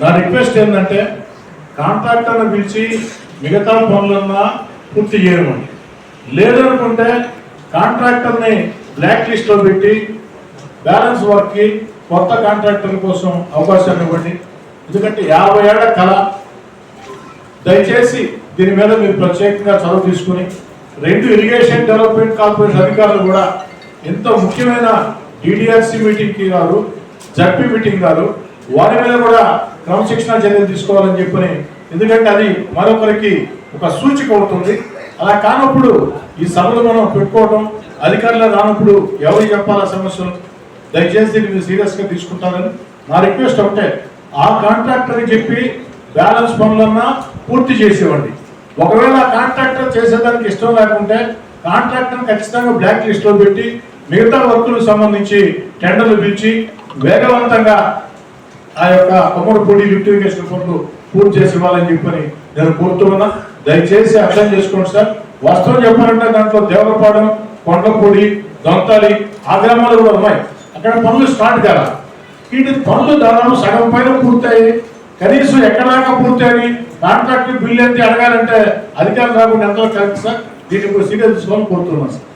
నా రిక్వెస్ట్ ఏంటంటే కాంట్రాక్టర్ని పిలిచి మిగతా పనులన్నా పూర్తి చేయమని లేదనుకుంటే కాంట్రాక్టర్ని బ్లాక్ లిస్ట్లో పెట్టి బ్యాలెన్స్ వర్క్కి కొత్త కాంట్రాక్టర్ కోసం అవకాశాన్ని ఇవ్వండి. ఎందుకంటే యాభై ఏళ్ళ కళ. దయచేసి దీని మీద మీరు ప్రత్యేకంగా చదువు తీసుకుని రెండు ఇరిగేషన్ డెవలప్మెంట్ కార్పొరేషన్ అధికారులు కూడా ఎంత ముఖ్యమైన డిడిఆర్సీ మీటింగ్కి గారు జడ్పీ మీటింగ్ కాదు వారి మీద కూడా క్రమశిక్షణ చర్యలు తీసుకోవాలని చెప్పని ఎందుకంటే అది మరొకరికి ఒక సూచిక అవుతుంది అలా కానప్పుడు ఈ సభలు మనం పెట్టుకోవడం అధికారులు రానప్పుడు ఎవరు చెప్పాలా సమస్యలు? దయచేసి దీన్ని మీరు సీరియస్గా తీసుకుంటారని నా రిక్వెస్ట్ ఒకటే ఆ కాంట్రాక్టర్కి చెప్పి బ్యాలెన్స్ పనులన్నా పూర్తి చేసేవండి ఒకవేళ కాంట్రాక్టర్ చేసేదానికి ఇష్టం లేకుంటే కాంట్రాక్టర్ ఖచ్చితంగా బ్లాక్ లిస్ట్లో పెట్టి మిగతా వర్కులకు సంబంధించి టెండర్లు పిలిచి వేగవంతంగా ఆ యొక్క కొమ్మడి పొడి లిఫ్టిఫికేషన్ పనులు పూర్తి చేసి ఇవ్వాలని చెప్పని నేను కోరుతున్నా. దయచేసి అర్థం చేసుకోండి సార్. వాస్తవం చెప్పాలంటే దాంట్లో దేవరపాడెం కొండపూడి దొంతాలి ఆ గ్రామాలు కూడా ఉన్నాయి. అక్కడ పనులు స్టార్ట్ కాల. వీటి పనులు దాదాపు సగం పైన పూర్తయి కనీసం ఎక్కడాక పూర్తయి కాంట్రాక్ట్ బిల్ ఎంత అడగాలంటే అధికారులు రాకుండా ఎంతో కరెక్ట్ సార్? దీన్ని సీరియస్ తీసుకోవాలని కోరుతున్నాను సార్.